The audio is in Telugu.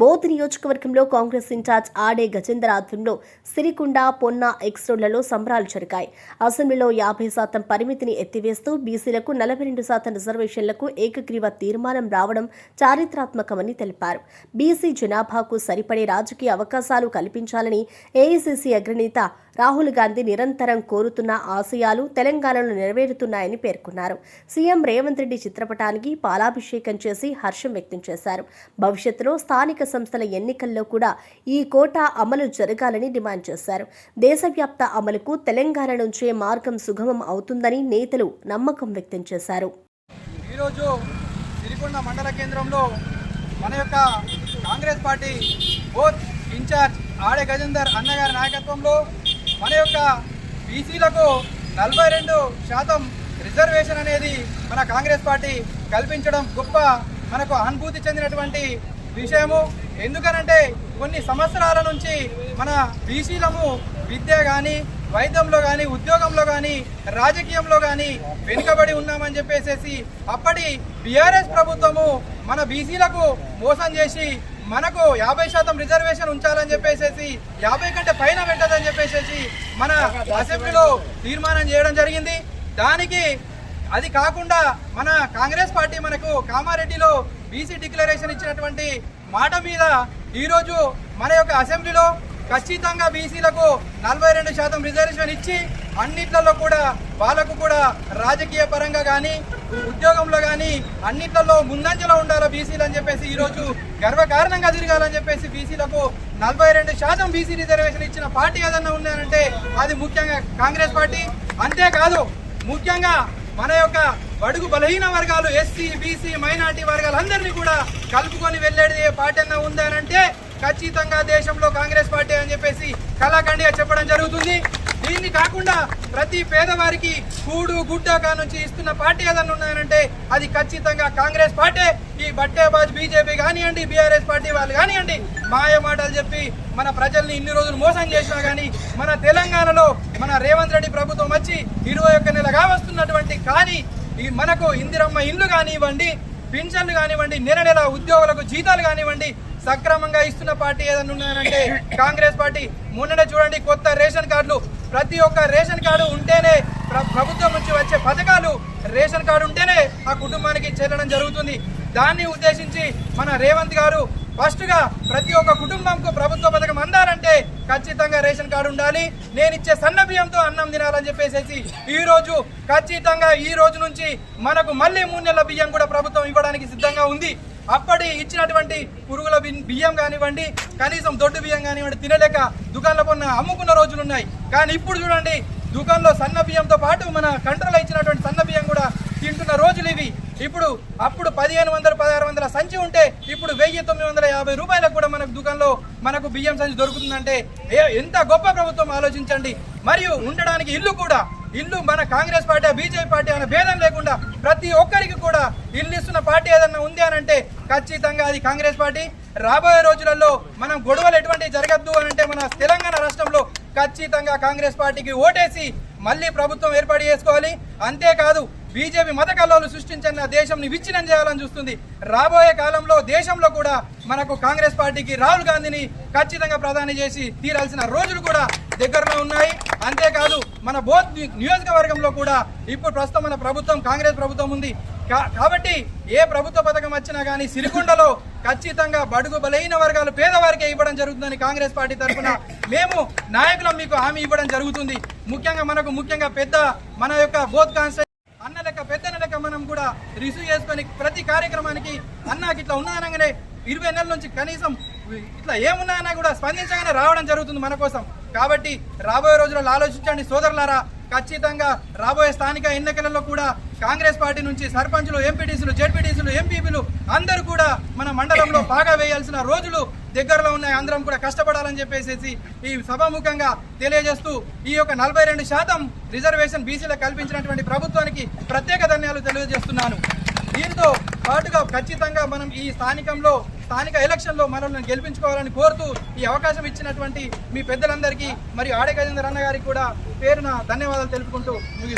బోధ్ నియోజకవర్గంలో కాంగ్రెస్ ఇన్ఛార్జ్ ఆడే గజేందర్ ఆధ్వర్యంలో సిరికొండ పొన్న ఎక్స్ రోడ్లలో సంబరాలు జరిగాయి. అసెంబ్లీలో యాభై శాతం పరిమితిని ఎత్తివేస్తూ బీసీలకు నలభై రెండు శాతం రిజర్వేషన్లకు ఏకగ్రీవ తీర్మానం రావడం చారిత్రాత్మకమని తెలిపారు. బీసీ జనాభాకు సరిపడే రాజకీయ అవకాశాలు కల్పించాలని ఏఐసీసీ అగ్రనేత రాహుల్ గాంధీ నిరంతరం కోరుతున్న ఆశయాలు తెలంగాణలో నెరవేరుతున్నాయని పేర్కొన్నారు. సీఎం రేవంత్ రెడ్డి చిత్రపటానికి పాలాభిషేకం చేసి హర్షం వ్యక్తం చేశారు. భవిష్యత్తులో స్థానిక సంస్థల ఎన్నికల్లో కూడా ఈ కోటా అమలు జరగాలని డిమాండ్ చేశారు. దేశవ్యాప్త అమలుకు తెలంగాణ నుంచే మార్గం సుగమం అవుతుందని నేతలు నమ్మకం వ్యక్తం చేశారు. ఈరోజు సిరికొండ మండల కేంద్రంలో మన యొక్క కాంగ్రెస్ పార్టీ బోత్ ఇన్ఛార్జ్ ఆడే గజేందర్ అన్నగారి నాయకత్వంలో మన యొక్క బీసీలకు నలభై రెండు శాతం రిజర్వేషన్ అనేది మన కాంగ్రెస్ పార్టీ కల్పించడం గొప్ప మనకు అనుభూతి చెందినటువంటి విషయము ఎందుకనంటే కొన్ని సంవత్సరాల నుంచి మన బీసీలము విద్య కానీ వైద్యంలో కానీ ఉద్యోగంలో కానీ రాజకీయంలో కానీ వెనుకబడి ఉన్నామని చెప్పేసేసి అప్పటి బీఆర్ఎస్ ప్రభుత్వము మన బీసీలకు మోసం చేసి మనకు యాభై శాతం రిజర్వేషన్ ఉంచాలని చెప్పేసేసి యాభై కంటే పైన పెట్టదని చెప్పేసేసి మన అసెంబ్లీలో తీర్మానం చేయడం జరిగింది. దానికి అది కాకుండా మన కాంగ్రెస్ పార్టీ మనకు కామారెడ్డిలో బీసీ డిక్లరేషన్ ఇచ్చినటువంటి మాట మీద ఈరోజు మన యొక్క అసెంబ్లీలో ఖచ్చితంగా బీసీలకు నలభై రెండు శాతం రిజర్వేషన్ ఇచ్చి అన్నిట్లలో కూడా వాళ్ళకు కూడా రాజకీయ పరంగా కానీ ఉద్యోగంలో కానీ అన్నిట్లలో ముందంజలో ఉండాలి బీసీలు అని చెప్పేసి ఈరోజు గర్వకారణంగా తిరగాలని చెప్పేసి బీసీలకు నలభై రెండు శాతం బీసీ రిజర్వేషన్ ఇచ్చిన పార్టీ ఏదన్నా ఉన్నారంటే అది ముఖ్యంగా కాంగ్రెస్ పార్టీ. అంతేకాదు ముఖ్యంగా మన యొక్క బడుగు బలహీన వర్గాలు ఎస్సీ బీసీ మైనార్టీ వర్గాలందరినీ కూడా కలుపుకొని వెళ్ళేది ఏ పార్టీ అన్నా ఉందనంటే ఖచ్చితంగా దేశంలో కాంగ్రెస్ పార్టీ అని చెప్పేసి కళాఖండిగా చెప్పడం జరుగుతుంది. దీన్ని కాకుండా ప్రతి పేదవారికి కూడు గుడ్డగా నుంచి ఇస్తున్న పార్టీ ఏదన్నా ఉన్నాయనంటే అది ఖచ్చితంగా కాంగ్రెస్ పార్టీ. ఈ బట్టేబాజ్ బీజేపీ కానివ్వండి బీఆర్ఎస్ పార్టీ వాళ్ళు కానివ్వండి మాయ మాటలు చెప్పి మన ప్రజల్ని ఇన్ని రోజులు మోసం చేసినా కానీ మన తెలంగాణలో మన రేవంత్ రెడ్డి ప్రభుత్వం వచ్చి ఇరవై ఒక్క నెలగా వస్తున్నటువంటి కానీ ఈ మనకు ఇందిరమ్మ ఇల్లు కానివ్వండి పింఛన్లు కానివ్వండి నెల నెల ఉద్యోగులకు జీతాలు కానివ్వండి సక్రమంగా ఇస్తున్న పార్టీ ఏదైనా ఉన్నారంటే కాంగ్రెస్ పార్టీ. మొన్ననే చూడండి కొత్త రేషన్ కార్డులు. ప్రతి ఒక్క రేషన్ కార్డు ఉంటేనే ప్రభుత్వం నుంచి వచ్చే పథకాలు రేషన్ కార్డు ఉంటేనే ఆ కుటుంబానికి చేరడం జరుగుతుంది. దాన్ని ఉద్దేశించి మన రేవంత్ గారు ఫస్ట్గా ప్రతి ఒక్క కుటుంబంకు ప్రభుత్వ పథకం అందాలంటే ఖచ్చితంగా రేషన్ కార్డు ఉండాలి. నేను ఇచ్చే సన్న బియ్యంతో అన్నం తినాలని చెప్పేసి ఈ రోజు ఖచ్చితంగా ఈ రోజు నుంచి మనకు మళ్ళీ మూడు నెలల బియ్యం కూడా ప్రభుత్వం ఇవ్వడానికి సిద్ధంగా ఉంది. అప్పటి ఇచ్చినటువంటి పురుగుల బియ్యం కానివ్వండి కనీసం దొడ్డు బియ్యం కానివ్వండి తినలేక దుకాణంలో కొన్న అమ్ముకున్న రోజులు ఉన్నాయి. కానీ ఇప్పుడు చూడండి దుకాణంలో సన్న బియ్యంతో పాటు మన కంట్రోల్ ఇచ్చినటువంటి సన్న బియ్యం కూడా తింటున్న రోజులు ఇవి. ఇప్పుడు అప్పుడు పదిహేను వందల పదహారు వందల సంచి ఉంటే ఇప్పుడు వెయ్యి తొమ్మిది వందల యాభై రూపాయలకు కూడా మనకు దుకాణంలో మనకు బియ్యం సంచి దొరుకుతుందంటే ఏ- ఎంత గొప్ప ప్రభుత్వం ఆలోచించండి. మరియు ఉండడానికి ఇల్లు కూడా ఇల్లు మన కాంగ్రెస్ పార్టీ బీజేపీ పార్టీ అనే భేదం లేకుండా ప్రతి ఒక్కరికి కూడా ఇల్లు ఇస్తున్న పార్టీ ఏదన్నా ఉంది అని అంటే ఖచ్చితంగా అది కాంగ్రెస్ పార్టీ. రాబోయే రోజులలో మనం గొడవలు ఎటువంటి జరగద్దు అని అంటే మన తెలంగాణ రాష్ట్రంలో ఖచ్చితంగా కాంగ్రెస్ పార్టీకి ఓటేసి మళ్ళీ ప్రభుత్వం ఏర్పాటు చేసుకోవాలి. అంతేకాదు బీజేపీ మత కల్లోలు సృష్టించిన దేశంని విచ్ఛిన్నం చేయాలని చూస్తుంది. రాబోయే కాలంలో దేశంలో కూడా మనకు కాంగ్రెస్ పార్టీకి రాహుల్ గాంధీని ఖచ్చితంగా ప్రధాని చేసి తీరాల్సిన రోజులు కూడా దగ్గరలో ఉన్నాయి. అంతేకాదు మన బోత్ నియోజకవర్గంలో కూడా ఇప్పుడు ప్రస్తుతం మన ప్రభుత్వం కాంగ్రెస్ ప్రభుత్వం ఉంది. కా- కాబట్టి ఏ ప్రభుత్వ పథకం వచ్చినా కానీ సిరికొండలో ఖచ్చితంగా బడుగు బలైన వర్గాలు పేదవారికే ఇవ్వడం జరుగుతుందని కాంగ్రెస్ పార్టీ తరఫున మేము నాయకులం మీకు హామీ ఇవ్వడం జరుగుతుంది. ముఖ్యంగా మనకు ముఖ్యంగా పెద్ద మన యొక్క బోత్ కాన్స్టెన్స్ అన్న లెక్క పెద్దన లెక్క మనం కూడా రిసీవ్ చేసుకొని ప్రతి కార్యక్రమానికి అన్నాకి ఇట్లా ఉన్నానగానే ఇరవై నెలల నుంచి కనీసం ఇట్లా ఏమున్నాయన్నా కూడా స్పందించగానే రావడం జరుగుతుంది మన కోసం. కాబట్టి రాబోయే రోజుల్లో ఆలోచించండి సోదరులారా. ఖచ్చితంగా రాబోయే స్థానిక ఎన్నికలలో కూడా కాంగ్రెస్ పార్టీ నుంచి సర్పంచులు ఎంపీటీసీలు జెడ్పీటీసీలు ఎంపీపీలు అందరూ కూడా మన మండలంలో బాగా వేయాల్సిన రోజులు దగ్గరలో ఉన్నాయి అందరం కూడా కష్టపడాలని చెప్పేసి ఈ సభాముఖంగా తెలియజేస్తూ ఈ యొక్క నలభై రెండు శాతం రిజర్వేషన్ బీసీలకు కల్పించినటువంటి ప్రభుత్వానికి ప్రత్యేక ధన్యాలు తెలియజేస్తున్నాను. దీంతో పాటుగా ఖచ్చితంగా మనం ఈ స్థానికంలో స్థానిక ఎలక్షన్లో మనల్ని గెలిపించుకోవాలని కోరుతూ ఈ అవకాశం ఇచ్చినటువంటి మీ పెద్దలందరికీ మరియు ఆడే గజేందర్ అన్న గారికి కూడా పేరున ధన్యవాదాలు తెలుపుకుంటూ ముగిస్తున్నాను.